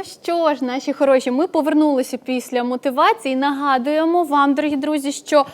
Ну що ж, наші хороші, ми повернулися після мотивації. Нагадуємо вам, дорогі друзі, що.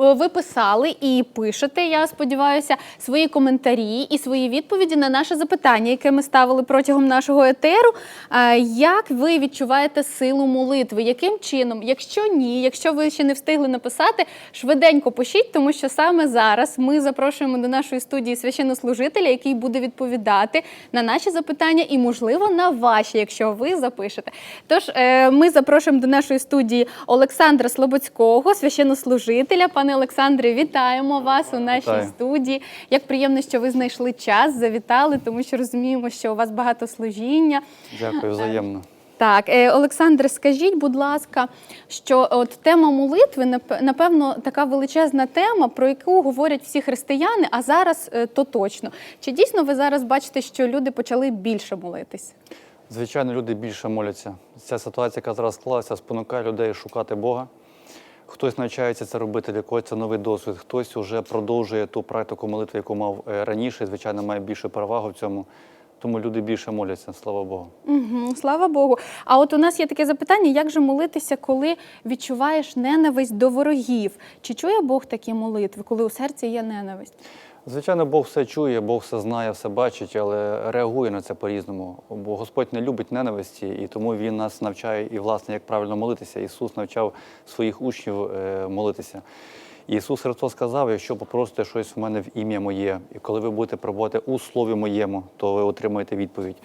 Е, Ви писали і пишете, я сподіваюся, свої коментарі і свої відповіді на наше запитання, яке ми ставили протягом нашого етеру. Е, Як ви відчуваєте силу молитви? Яким чином? Якщо ні, якщо ви ще не встигли написати, швиденько пишіть, тому що саме зараз ми запрошуємо до нашої студії священнослужителя, який буде відповідати на наші запитання і, можливо, на ваші, якщо ви запишете. Тож е, ми запрошуємо до нашої студії Олександра Слободського, священнослужителя. Пане Олександре, вітаємо вас у нашій студії. Як приємно, що ви знайшли час, завітали, тому що розуміємо, що у вас багато служіння. Дякую, взаємно. Так, е, Олександре, скажіть, будь ласка, що от тема молитви, нап- напевно, така величезна тема, про яку говорять всі християни, а зараз е, то точно. Чи дійсно ви зараз бачите, що люди почали більше молитись? Звичайно, люди більше моляться. Ця ситуація, яка зараз склалася, спонукає людей шукати Бога. Хтось навчається це робити, для когось це новий досвід, хтось вже продовжує ту практику молитви, яку мав е, раніше, і, звичайно, має більше перевагу в цьому. Тому люди більше моляться, слава Богу. Угу, слава Богу. А от у нас є таке запитання: як же молитися, коли відчуваєш ненависть до ворогів? Чи чує Бог такі молитви, коли у серці є ненависть? Звичайно, Бог все чує, Бог все знає, все бачить, але реагує на це по-різному. Бо Господь не любить ненависті, і тому Він нас навчає і, власне, як правильно молитися. Ісус навчав своїх учнів е, молитися. Ісус Христос сказав, якщо попросите щось в мене в ім'я моє, і коли ви будете пробувати у слові моєму, то ви отримаєте відповідь.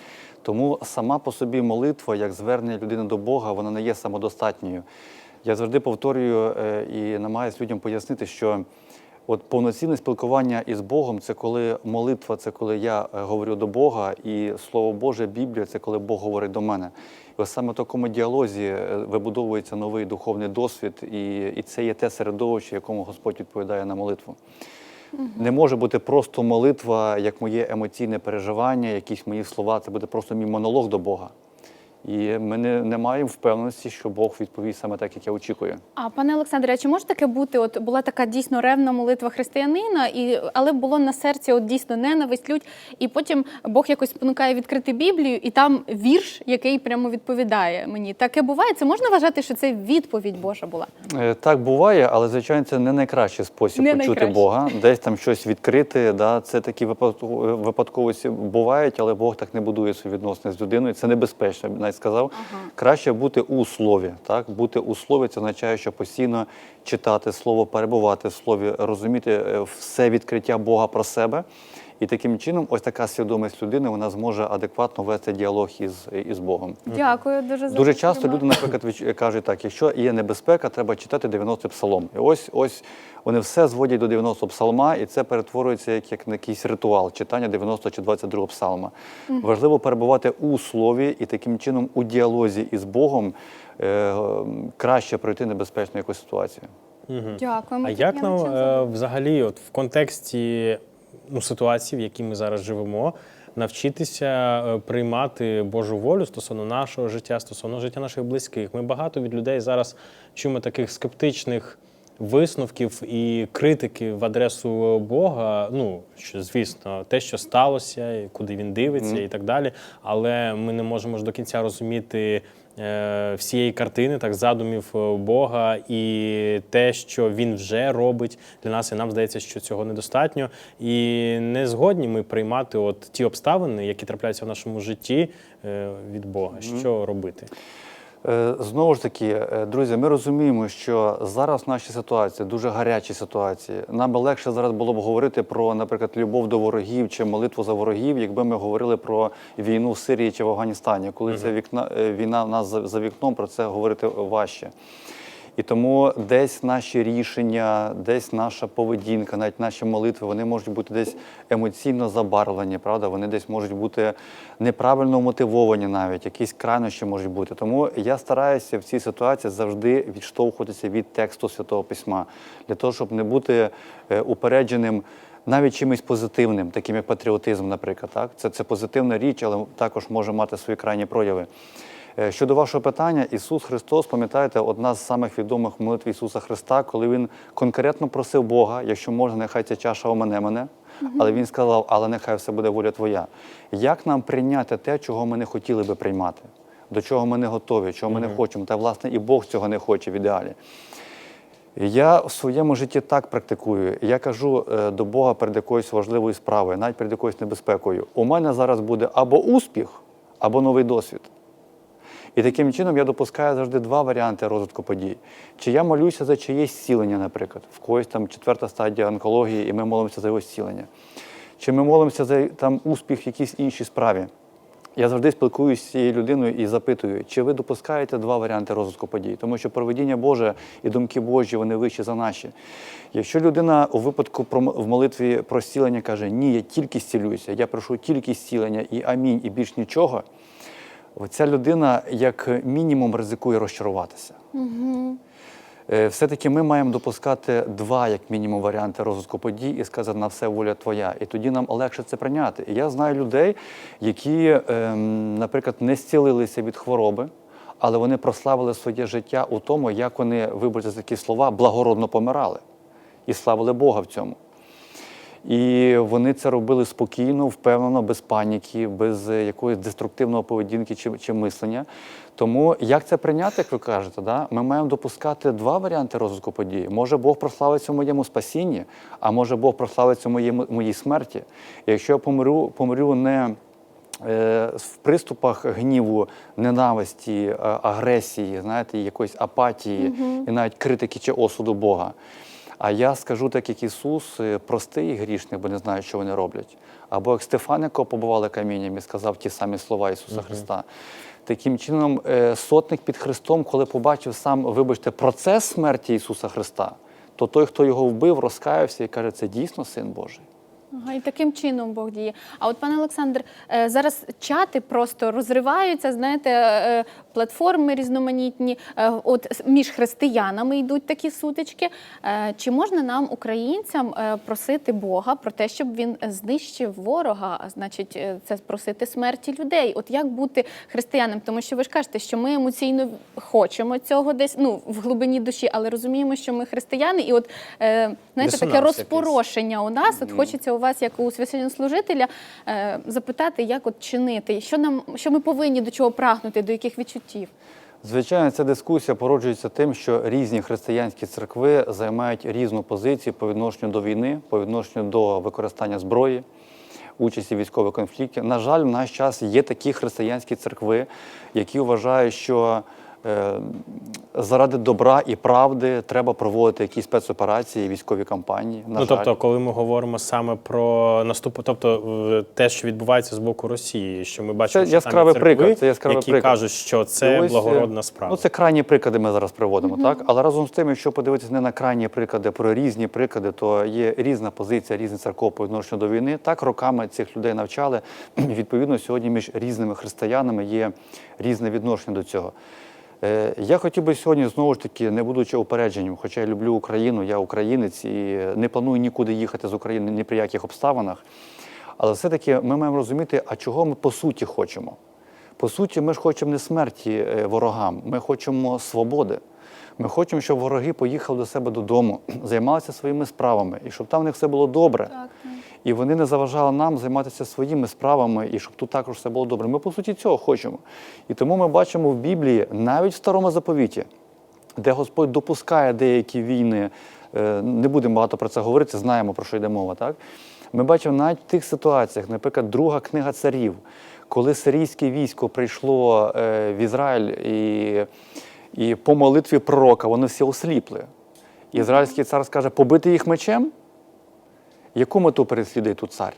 Тому сама по собі молитва, як звернення людини до Бога, вона не є самодостатньою. Я завжди повторюю е, і намагаюся людям пояснити, що От повноцінне спілкування із Богом це коли молитва, це коли я е, говорю до Бога, і Слово Боже, Біблія це коли Бог говорить до мене. І ось саме в такому діалозі е, вибудовується новий духовний досвід, і, і це є те середовище, якому Господь відповідає на молитву. Не може бути просто молитва, як моє емоційне переживання, якісь мої слова. Це буде просто мій монолог до Бога. І ми не, не маємо впевненості, що Бог відповість саме так, як я очікую. А пане Олександре, а чи може таке бути? От була така дійсно ревна молитва християнина, і але було на серці от дійсно ненависть, лють, і потім Бог якось спонукає відкрити Біблію, і там вірш, який прямо відповідає мені. Таке буває. Це можна вважати, що це відповідь Божа була? Е, Так буває, але звичайно це не найкращий спосіб Не почути найкращий. Бога, десь там щось відкрити. Да? Це такі випадковості бувають, але Бог так не будує свої відносини з людиною. Це небезпечно, навіть сказав. Краще бути у слові. Так? Бути у слові це означає, що постійно читати слово, перебувати в слові, розуміти е, все відкриття Бога про себе. І таким чином, ось така свідомість людини вона зможе адекватно вести діалог із, із Богом. Дякую дуже за Дуже часто люди, наприклад, кажуть так: якщо є небезпека, треба читати 90 псалом. І ось ось вони все зводять до 90 псалма, і це перетворюється як, як на якийсь ритуал читання 90 чи 22 псалма. Важливо перебувати у слові і таким чином у діалозі із Богом е, краще пройти небезпечну якусь ситуацію. Дякуємо. А як нам е, взагалі, от в контексті ну, ситуації, в якій ми зараз живемо, навчитися е, приймати Божу волю стосовно нашого життя, стосовно життя наших близьких? Ми багато від людей зараз чуємо таких скептичних. Висновків і критики в адресу Бога, ну що звісно, те, що сталося, і куди він дивиться, і так далі. Але ми не можемо ж до кінця розуміти всієї картини, так задумів е, Бога і те, що він вже робить для нас, і нам здається, що цього недостатньо. І не згодні ми приймати от ті обставини, які трапляються в нашому житті е, від Бога. Що робити? Е, Знову ж таки, е, друзі, ми розуміємо, що зараз наші ситуації дуже гарячі ситуації. Нам би легше зараз було б говорити про, наприклад, любов до ворогів чи молитву за ворогів, якби ми говорили про війну в Сирії чи в Афганістані. Коли це вікна е, війна в нас за, за вікном, про це говорити важче. І тому десь наші рішення, десь наша поведінка, навіть наші молитви, вони можуть бути десь емоційно забарвлені, правда? Вони десь можуть бути неправильно мотивовані навіть, якісь крайнощі можуть бути. Тому я стараюся в цій ситуації завжди відштовхуватися від тексту Святого Письма, для того, щоб не бути е, упередженим. Навіть чимось позитивним, таким як патріотизм, наприклад, так це, це позитивна річ, але також може мати свої крайні прояви. Е, Щодо вашого питання, Ісус Христос, пам'ятаєте, одна з самих відомих молитв Ісуса Христа, коли Він конкретно просив Бога, якщо можна, нехай ця чаша омине мене. Але він сказав, але нехай все буде воля Твоя. Як нам прийняти те, чого ми не хотіли би приймати? до чого ми не готові, чого ми не хочемо. Та власне і Бог цього не хоче в ідеалі. Я в своєму житті так практикую. Я кажу е, до Бога перед якоюсь важливою справою, навіть перед якоюсь небезпекою. У мене зараз буде або успіх, або новий досвід. І таким чином я допускаю завжди два варіанти розвитку подій. Чи я молюся за чиєсь зцілення, наприклад, в когось там четверта стадія онкології, і ми молимося за його зцілення. Чи ми молимося за там успіх в якійсь іншій справі. Я завжди спілкуюся з цією людиною і запитую, чи ви допускаєте два варіанти розвитку подій, тому що проведіння Боже і думки Божі вони вищі за наші. Якщо людина у випадку в молитві про зцілення каже, ні, я тільки зцілююся, я прошу тільки зцілення і амінь, і більш нічого, ця людина як мінімум ризикує розчаруватися. Е, Все-таки ми маємо допускати два, як мінімум, варіанти розвитку подій і сказати на все воля твоя. І тоді нам легше це прийняти. І я знаю людей, які, ем, наприклад, не зцілилися від хвороби, але вони прославили своє життя у тому, як вони, вибачте за такі слова, благородно помирали і славили Бога в цьому. І вони це робили спокійно, впевнено, без паніки, без е, якоїсь деструктивного поведінки чи, чи мислення. Тому як це прийняти, як ви кажете, да? ми маємо допускати два варіанти розвитку подій. Може Бог прославиться в моєму спасінні, а може Бог прославиться в моєму, моїй смерті. І якщо я помру, помру не е, в приступах гніву, ненависті, е, агресії, знаєте, якоїсь апатії і навіть критики чи осуду Бога. А я скажу так, як Ісус, е, простий грішник, бо не знаю, що вони роблять. Або як Стефан, якого побували камінням і сказав ті самі слова Ісуса Христа. Таким чином, е, сотник під Христом, коли побачив сам, вибачте, процес смерті Ісуса Христа, то той, хто його вбив, розкаявся і каже, це дійсно син Божий. Ага, і таким чином Бог діє. А от, пане Олександр, е, зараз чати просто розриваються, знаєте, платформи різноманітні. е, От між християнами йдуть такі сутички. Е, Чи можна нам, українцям, е, просити Бога про те, щоб він знищив ворога, а значить, це просити смерті людей? От як бути християнам? Тому що ви ж кажете, що ми емоційно хочемо цього десь ну в глибині душі, але розуміємо, що ми християни, і от знаєте, таке розпорошення у нас. От хочеться у вас, як у священнослужителя, запитати, як от чинити, що нам, що ми повинні до чого прагнути, до яких відчуттів. Звичайно, ця дискусія породжується тим, що різні християнські церкви займають різну позицію по відношенню до війни, по відношенню до використання зброї, участі в військових конфліктах. На жаль, в наш час є такі християнські церкви, які вважають, що заради добра і правди треба проводити якісь спецоперації, військові кампанії. На ну жаль. тобто, коли ми говоримо саме про наступ, тобто е, те, що відбувається з боку Росії, що ми бачимо, Це що яскравий церкви, приклад, це яскравий які приклад. кажуть, що І це ось, е, благородна справа. Ну, це крайні приклади ми зараз приводимо, так? Але разом з тим, якщо подивитися не на крайні приклади, про різні приклади, то є різна позиція різних церков по відношенню до війни. Так роками цих людей навчали. Відповідно, сьогодні між різними християнами є різне відношення до цього. Е, Я хотів би сьогодні знову ж таки, не будучи упередженням, хоча я люблю Україну, я українець і не планую нікуди їхати з України ні при яких обставинах. Але все-таки ми маємо розуміти, а чого ми по суті хочемо. По суті, ми ж хочемо не смерті е, ворогам, ми хочемо свободи. Ми хочемо, щоб вороги поїхали до себе додому, займалися своїми справами, і щоб там в них все було добре. Так. І вони не заважали нам займатися своїми справами, і щоб тут також все було добре. Ми, по суті, цього хочемо. І тому ми бачимо в Біблії, навіть в старому заповіті, де Господь допускає деякі війни, е, не будемо багато про це говорити, знаємо про що йде мова. Так? Ми бачимо навіть в тих ситуаціях, наприклад, друга книга царів, коли сирійське військо прийшло е, в Ізраїль і, і по молитві пророка вони всі осліпли. Ізраїльський цар скаже, побити їх мечем. Яку мету переслідує тут цар?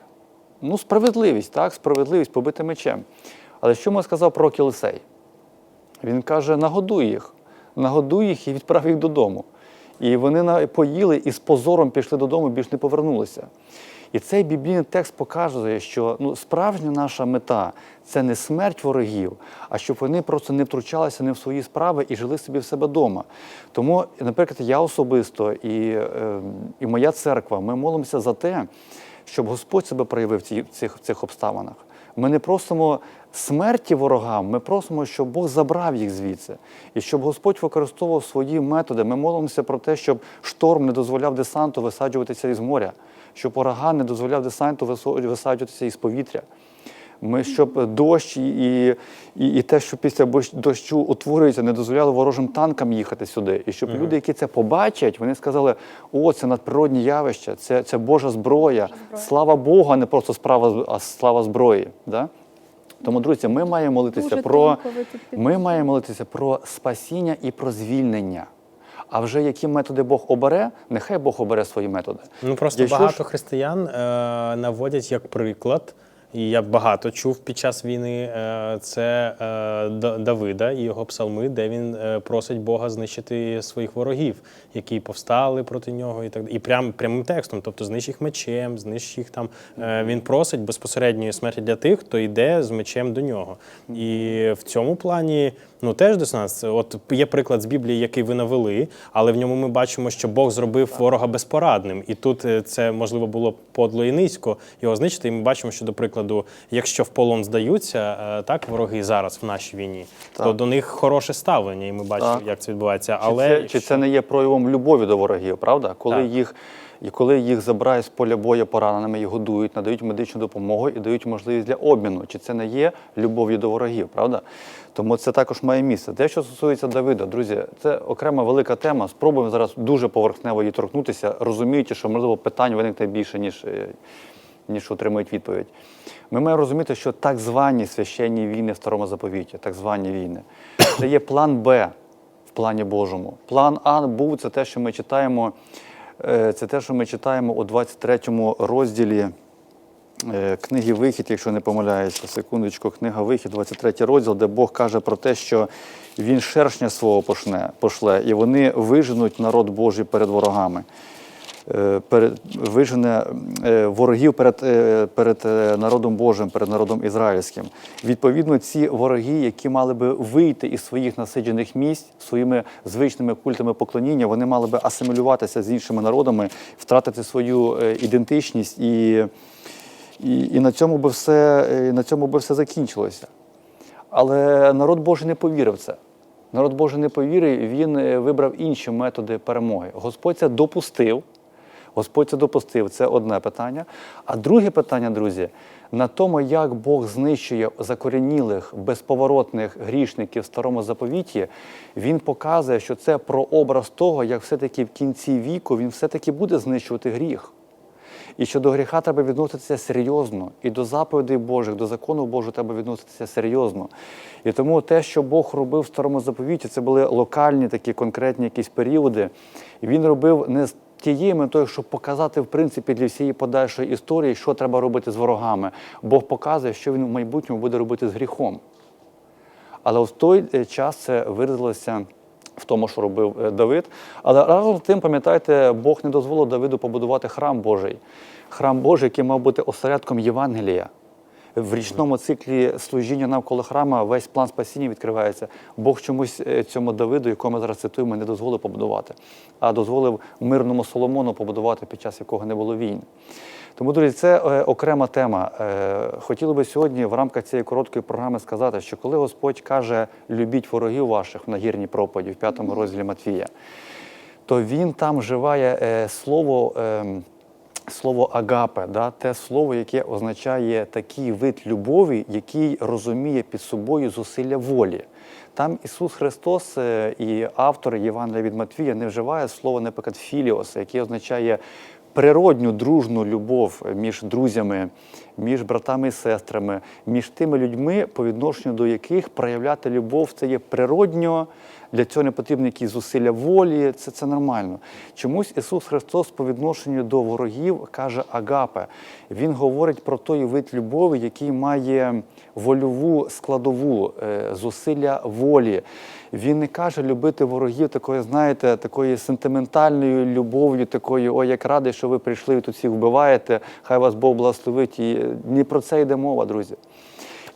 Ну, справедливість, так, справедливість побити мечем. Але що йому сказав про Кілисей? Він каже: нагодуй їх, нагодуй їх і відправ їх додому. І вони поїли і з позором пішли додому, більш не повернулися. І цей біблійний текст показує, що ну, справжня наша мета це не смерть ворогів, а щоб вони просто не втручалися не в свої справи і жили собі в себе вдома. Тому, наприклад, я особисто і, е, і моя церква, ми молимося за те, щоб Господь себе проявив в цих, цих обставинах. Ми не просимо смерті ворогам, ми просимо, щоб Бог забрав їх звідси. І щоб Господь використовував свої методи. Ми молимося про те, щоб шторм не дозволяв десанту висаджуватися із моря, щоб ураган не дозволяв десанту висаджуватися із повітря. Ми щоб дощ і, і, і те, що після дощу утворюється, не дозволяло ворожим танкам їхати сюди. І щоб люди, які це побачать, вони сказали: о, це надприродні явища, це, це Божа зброя. Слава Богу, а не просто справа, а слава зброї. Да? Тому, друзі, ми маємо молитися Дуже про тонко ми маємо молитися про спасіння і про звільнення. А вже які методи Бог обере, нехай Бог обере свої методи. Ну просто Якщо багато християн е, наводять як приклад, і я багато чув під час війни. Е, це е, Давида і його псалми, де він е, просить Бога знищити своїх ворогів, які повстали проти нього, і так і прям прямим текстом, тобто знищ їх мечем, знищ їх там. Він просить безпосередньої смерті для тих, хто йде з мечем до нього. І в цьому плані. Ну теж дисонанс. От є приклад з Біблії, який ви навели, але в ньому ми бачимо, що Бог зробив ворога безпорадним. І тут це можливо було подло і низько його знищити. І ми бачимо, що, до прикладу, якщо в полон здаються е, так вороги зараз в нашій війні, то до них хороше ставлення, і ми бачимо, Так. як це відбувається. Чи, Але це, чи це не є проявом любові до ворогів, правда? Коли Так. їх і коли їх забирають з поля бою пораненими, їх годують, надають медичну допомогу і дають можливість для обміну. Чи це не є любов'ю до ворогів, правда? Тому це також має місце. Те, що стосується Давида, друзі, це окрема велика тема. Спробуємо зараз дуже поверхнево її торкнутися, розуміючи, що можливо питань виникне більше, ніж, е, ніж отримують відповідь. Ми маємо розуміти, що так звані священні війни в старому заповіті, так звані війни, це є план Б в плані Божому. План А був це те, що ми читаємо. е, Це те, що ми читаємо у 23 розділі е, книги Вихід, якщо не помиляюся, секундочку, книга Вихід, 23 розділ, де Бог каже про те, що він шершня свого пошне, пошле, і вони виженуть народ Божий перед ворогами. Е, вижене е, ворогів перед, е, перед народом Божим, перед народом ізраїльським. Відповідно, ці вороги, які мали би вийти із своїх насиджених місць своїми звичними культами поклоніння, вони мали би асимілюватися з іншими народами, втратити свою ідентичність, і, і, і на цьому би все, на цьому би все закінчилося. Але народ Божий не повірив це. Народ Божий не повірив, він вибрав інші методи перемоги. Господь це допустив. Господь це допустив, це одне питання. А друге питання, друзі, на тому, як Бог знищує закорінілих, безповоротних грішників в старому заповіті, він показує, що це прообраз того, як все-таки в кінці віку він все-таки буде знищувати гріх. І що до гріха треба відноситися серйозно, і до заповідей Божих, до закону Божого треба відноситися серйозно. І тому те, що Бог робив в старому заповіті, це були локальні такі конкретні якісь періоди. Він робив не тією метою, щоб показати в принципі для всієї подальшої історії, що треба робити з ворогами. Бог показує, що він в майбутньому буде робити з гріхом. Але в той е, час це виразилося в тому, що робив е, Давид. Але разом з тим, пам'ятаєте, Бог не дозволив Давиду побудувати храм Божий. Храм Божий, який мав бути осередком Євангелія. В річному циклі служіння навколо храма весь план спасіння відкривається. Бог чомусь е, цьому Давиду, якого ми зараз цитуємо, не дозволив побудувати, а дозволив мирному Соломону побудувати, під час якого не було війн. Тому, друзі, це е, окрема тема. Е, хотіли би сьогодні в рамках цієї короткої програми сказати, що коли Господь каже любіть ворогів ваших в нагірній проповіді в п'ятому розділі Матвія, то він там вживає слово, е, слово агапе, да, те слово, яке означає такий вид любові, який розуміє під собою зусилля волі. Там Ісус Христос е, і автор Євангелія від Матвія не вживає слово, наприклад, філіос, яке означає природню дружну любов між друзями, між братами і сестрами, між тими людьми, по відношенню до яких проявляти любов це є природньо. Для цього не потрібні якісь зусилля волі, це, це нормально. Чомусь Ісус Христос по відношенню до ворогів каже агапе. Він говорить про той вид любові, який має вольову складову, е, зусилля волі. Він не каже любити ворогів такою, знаєте, такою сентиментальною любов'ю, такою, ой, як радий, що ви прийшли і тут всіх вбиваєте, хай вас Бог благословить. І не про це йде мова, друзі.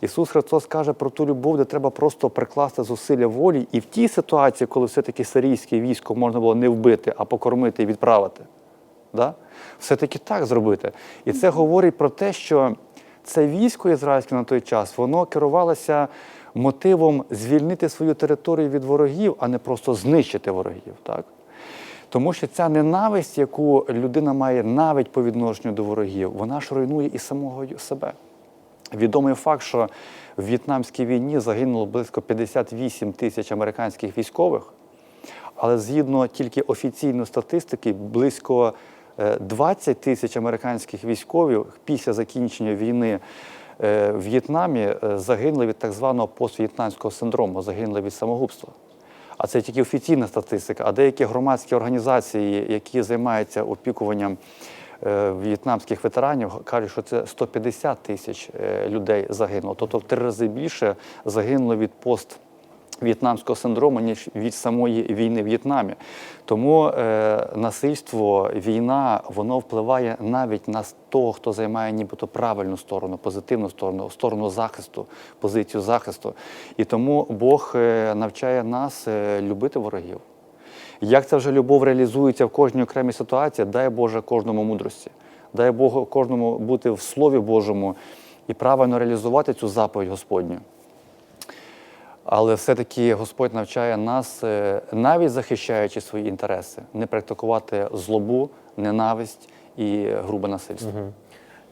Ісус Христос каже про ту любов, де треба просто прикласти зусилля волі, і в тій ситуації, коли все-таки сирійське військо можна було не вбити, а покормити і відправити. Да? Все-таки так зробити. І це говорить про те, що це військо ізраїльське на той час, воно керувалося мотивом звільнити свою територію від ворогів, а не просто знищити ворогів. Так? Тому що ця ненависть, яку людина має навіть по відношенню до ворогів, вона ж руйнує і самого себе. Відомий факт, що в В'єтнамській війні загинуло близько 58 тисяч американських військових, але згідно тільки офіційної статистики, близько е, 20 тисяч американських військових після закінчення війни е, в В'єтнамі е, загинули від так званого поств'єтнамського синдрому, загинули від самогубства. А це тільки офіційна статистика. А деякі громадські організації, які займаються опікуванням е, в'єтнамських ветеранів, кажуть, що це 150 тисяч е, людей загинуло. Тобто в три рази більше загинуло від пост. В'єтнамського синдрому, ніж від самої війни в В'єтнамі. Тому е, насильство, війна, воно впливає навіть на того, хто займає нібито правильну сторону, позитивну сторону, сторону захисту, позицію захисту. І тому Бог е, навчає нас е, любити ворогів. Як ця вже любов реалізується в кожній окремій ситуації, дай Боже кожному мудрості, дай Богу кожному бути в Слові Божому і правильно реалізувати цю заповідь Господню. Але все-таки Господь навчає нас, е, навіть захищаючи свої інтереси, не практикувати злобу, ненависть і грубе насильство.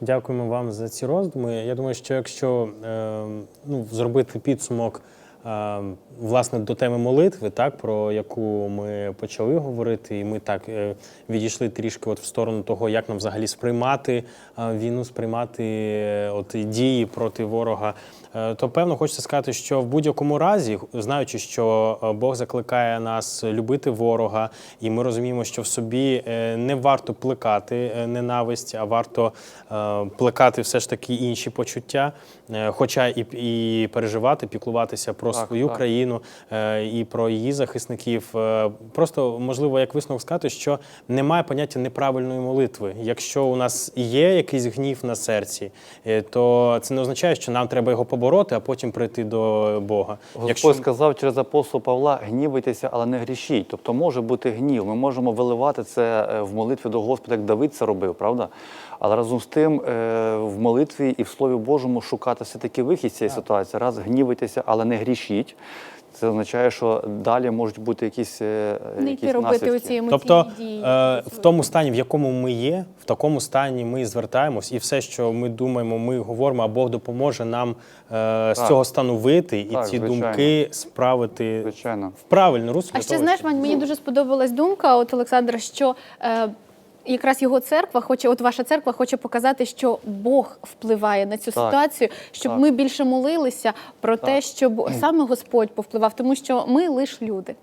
Дякуємо вам за ці роздуми. Я думаю, що якщо е, ну, зробити підсумок е, власне до теми молитви, так про яку ми почали говорити, і ми так е, відійшли трішки от в сторону того, як нам взагалі сприймати е, війну, сприймати е, от дії проти ворога. Е, То певно хочеться сказати, що в будь-якому разі, знаючи, що е, Бог закликає нас любити ворога, і ми розуміємо, що в собі е, не варто плекати ненависть, а варто плекати все ж таки інші почуття, хоча і, і переживати, піклуватися про Так, свою так. країну і про її захисників. Просто можливо, як висновок сказати, що немає поняття неправильної молитви. Якщо у нас є якийсь гнів на серці, то це не означає, що нам треба його побороти, а потім прийти до Бога. Господь сказав через апостола Павла: гнівайтеся, але не грішіть. Тобто може бути гнів. Ми можемо виливати це е, в молитві до Господа, як Давид це робив, правда? Але разом з тим е, в молитві і в Слові Божому шукати все-таки вихід з цієї ситуації. Раз гнівайтеся, але не грішіть. Це означає, що далі можуть бути якісь, е, Не якісь йти робити наслідки. оці емоційні Тобто дії. е, в тому стані, в якому ми є, в такому стані ми звертаємось, і все, що ми думаємо, ми говоримо, а Бог допоможе нам е, з Так. цього стану вийти і Так, ці звичайно. думки справити Звичайно. в правильну русло. А ще того, знаєш, щоб- мені дуже сподобалась думка от Олександра, що е, якраз його церква хоче, от ваша церква хоче показати, що Бог впливає на цю Так, ситуацію, щоб так. ми більше молилися про те, щоб саме Господь повпливав, тому що ми лише люди.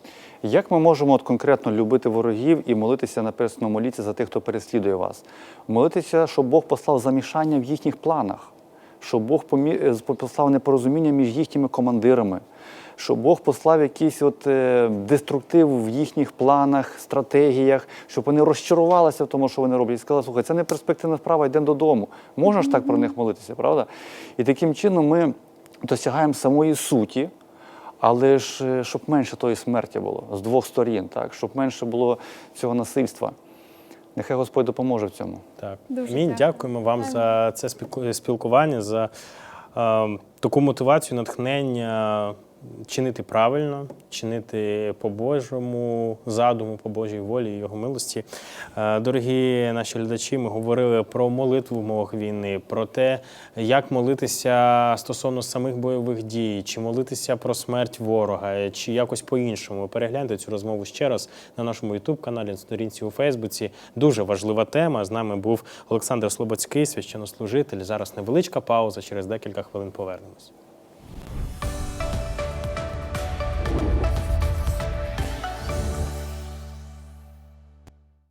Як ми можемо от конкретно любити ворогів і молитися написано моліться за тих, хто переслідує вас? Молитися, щоб Бог послав замішання в їхніх планах, щоб Бог е, послав непорозуміння між їхніми командирами, щоб Бог послав якийсь от е, деструктив в їхніх планах, стратегіях, щоб вони розчарувалися в тому, що вони роблять, і сказали, слухай, це не перспективна справа, йдемо додому. Можна ж так про них молитися, правда? І таким чином ми досягаємо самої суті. Але ж е, щоб менше тої смерті було з двох сторін, так щоб менше було цього насильства. Нехай Господь допоможе в цьому. Так. Дуже Мінь, дякуємо вам за це спілкування, за е, таку мотивацію, натхнення чинити правильно, чинити по Божому задуму, по Божій волі і його милості. Е, дорогі наші глядачі, ми говорили про молитву в умовах війни, про те, як молитися стосовно самих бойових дій, чи молитися про смерть ворога, чи якось по-іншому. Перегляньте цю розмову ще раз на нашому Ютуб-каналі, на сторінці у Фейсбуці. Дуже важлива тема. З нами був Олександр Слободський, священнослужитель. Зараз невеличка пауза. Через декілька хвилин повернемось.